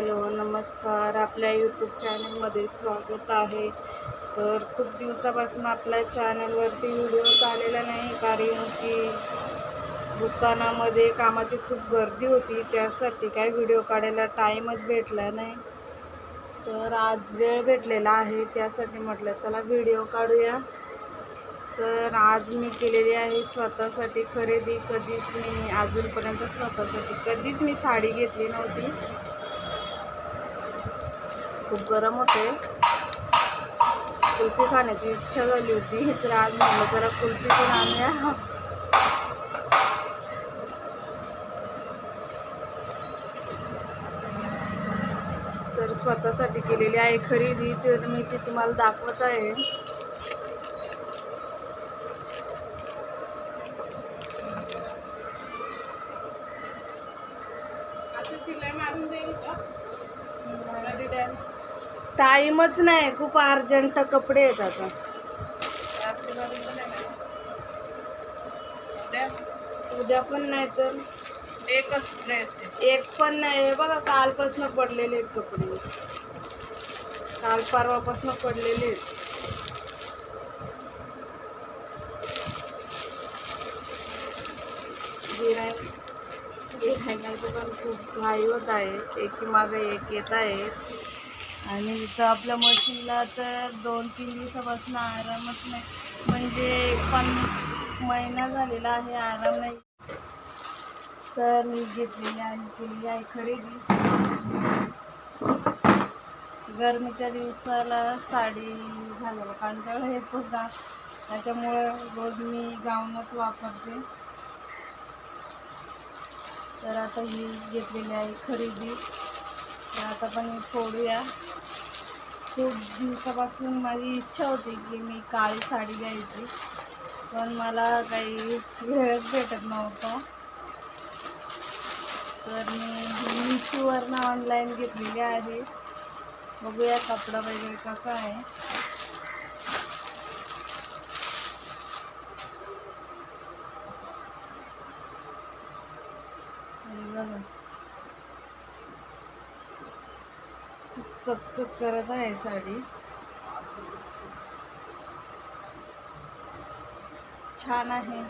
Hello नमस्कार. आपल्या YouTube चॅनलमध्ये स्वागत आहे. तर खूप दिवसापासून आपल्या चॅनलवरती व्हिडिओ आलेला नाही कारण की दुकानामध्ये कामाची खूप गर्दी होती. त्यासाठी काय व्हिडिओ काढायला टाईमच भेटला नाही. तर आज वेळ भेटलेला आहे. त्यासाठी म्हटलं चला व्हिडिओ काढूया. तर आज मी केलेली आहे स्वतःसाठी खरेदी. कधीच मी अजूनपर्यंत स्वतःसाठी कधीच मी साडी घेतली नव्हती. खूप गरम होते. कुल्फी खाण्याची इच्छा झाली होती तर आज म्हणलं जरा कुल्फी पण आणूया. तर स्वतःसाठी केलेली आहे खरेदी तर मी ती तुम्हाला दाखवत आहे. टाईमच नाही खूप अर्जंट कपडे आहेत आता. उद्या? पण नाही तर? एकच ड्रेस एक पण नाही हे बघा कालपासून पडलेले आहेत कपडे. काल परवापासून पडलेले आहेत. गिराय गिरायकांचं पण खूप घाई होत आहे. एकी मागे एक येत आहे. आणि इथं आपल्या मशीनला तर दोन तीन दिवसापासून आरामच नाही. म्हणजे पण महिना झालेला आहे आराम नाही. तर मी घेतलेली आहे केलेली आहे खरेदी. गरमीच्या दिवसाला साडी घालायला कंटाळा येतो का त्याच्यामुळं रोज मी गाऊनच वापरते. तर आता ही घेतलेली आहे खरेदी. आता पण फोडूया खूप दिवसापासून माझी इच्छा होती की मी काळी साडी घ्यायची. पण मला काही वेळच भेटत नव्हता. तर मी मिशोवरनं ऑनलाईन घेतलेली आहे. बघूया कपडा वगैरे कसा आहे हे बघा खूप चकचक करत आहे साडी. छान आहे.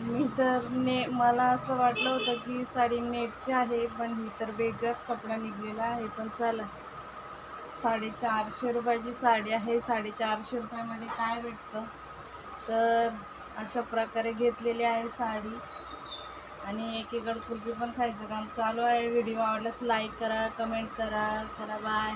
मी तर ने मला असं वाटलं होतं की साडी नेटची आहे पण ही तर वेगळाच कपडा निघलेला आहे पण चला. साडेचारशे रुपयाची साडी आहे साडेचारशे रुपयामध्ये काय भेटतं? तर अशा प्रकारे घेतलेली आहे साडी. आणि एकीकडे कुल्फी पण खायचं. काम चालू आहे. व्हिडिओ आवडल्यास लाईक करा कमेंट करा. चला बाय